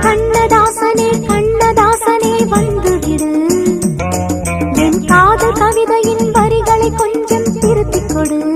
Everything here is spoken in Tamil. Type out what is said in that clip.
கண்ணதாசனே கண்ணதாசனே வந்துவிடு என் காதல் கவிதையின் வரிகளை கொஞ்சம் திருத்திக் கொடு.